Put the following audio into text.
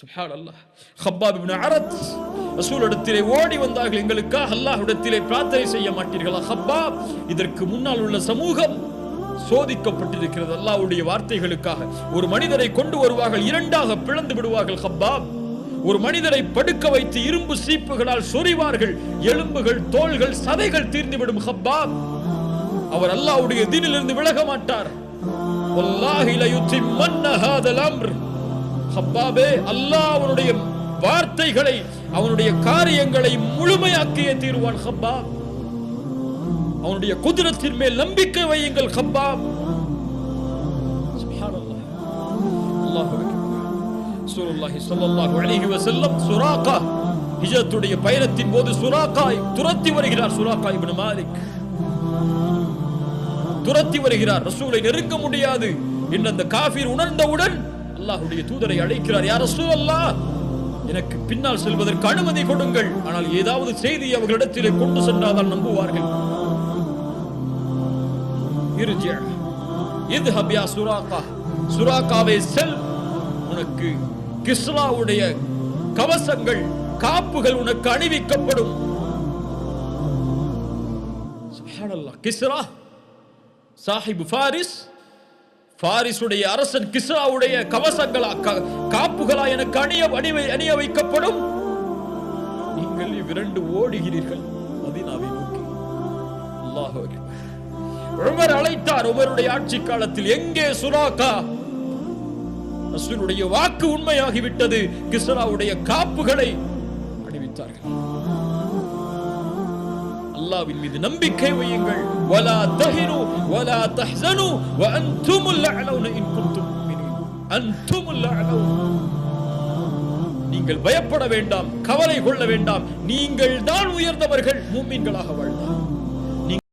சுப்ஹான் அல்லாஹ் ஹப்பாப் இப்னு அரத் ரசூலிடத்திலே ஓடி வந்தார்கள். எங்களுக்காக அல்லாஹ்விடத்திலே பிரார்த்தனை செய்ய மாட்டீர்களா? ஹப்பாப் இதற்கு முன்னால் உள்ள சமூகம் சோதிக்கப்பட்டிருக்கிறது. அல்லாஹ்வுடைய வார்த்தைகளுக்காக ஒரு மனிதரை கொண்டு வருவார்கள் இரண்டாக பிளந்து விடுவார்கள். ஹப்பாப் ஒரு மனிதரை படுக்க வைத்து இரும்பு சீப்புகளால் சொறிவார்கள் எலும்புகள் தோள்கள் சதைகள் தீர்ந்துவிடும். ஹப்பாப் அவர் அல்லாஹ்வுடைய தீனிலிருந்து விலக மாட்டார். வல்லாஹி லயுத்திம்மன்ன ஹாதல் அம்ர். ஹப்பாபே அல்லாஹ் அவனுடைய வார்த்தைகளை அவனுடைய காரியங்களை முழுமையாக்கியே தீருவான் ஹப்பாப் அவனுடைய குதிரத்தின் மேல் நம்பிக்கை வையுங்கள் ஹப்பாப் சுப்ஹானல்லாஹ். பயணத்தின் போது சுராக்காய் துரத்தி வருகிறார் சுராக்கா இப்னு மாலிக். துரத்தி வருகிறார். ரசூலை நெருங்க முடியாது. என்று அந்த காஃபிர் உணர்ந்தவுடன் அல்லாஹுடைய தூதரை அழைக்கிறார் யார் ரசூல் அல்லாஹ் எனக்கு பின்னால் செல்வதற்கு அனுமதி கொடுங்கள். ஆனால் ஏதாவது செய்தி அவர்களிடத்திலே கொண்டு சென்றால் நம்புவார்கள். இது ஹபியா சுராக்கா சுராக்காவை செல். உனக்கு கிஸ்ராவுடைய கவசங்கள் காப்புகள் உனக்கு அணிவிக்கப்படும். கிஸ்ரா சாஹிப் ஃபாரிஸ் பாரிசுடைய அரசன் கிஸ்ராவுடைய கவசங்களா காப்புகளா எனக்கு அணிய அணிவை அணிய வைக்கப்படும். நீங்கள் இவ்விரண்டு ஓடுகிறீர்கள் மதீனாவை நோக்கி அல்லாஹ் உமர் அழைத்தார் உமருடைய ஆட்சி காலத்தில் எங்கே சுராக்கா? ரசூலுடைய வாக்கு உண்மையாகிவிட்டது. கிஸ்ராவுடைய காப்புகளை அணிவித்தார்கள். அல்லாவின் மீது நம்பிக்கை வையுங்கள். வலா தஹினு வலா தஹ்சனு வ அன்துமுல் அலௌன இன் குன்தும் முஃமினீன் அன்துமுல் அலவுன் நீங்கள் பயப்பட வேண்டாம் கவலை கொள்ள வேண்டாம். நீங்கள் தான் உயர்ந்தவர்கள் மூமின்களாக வாழ்ந்தார்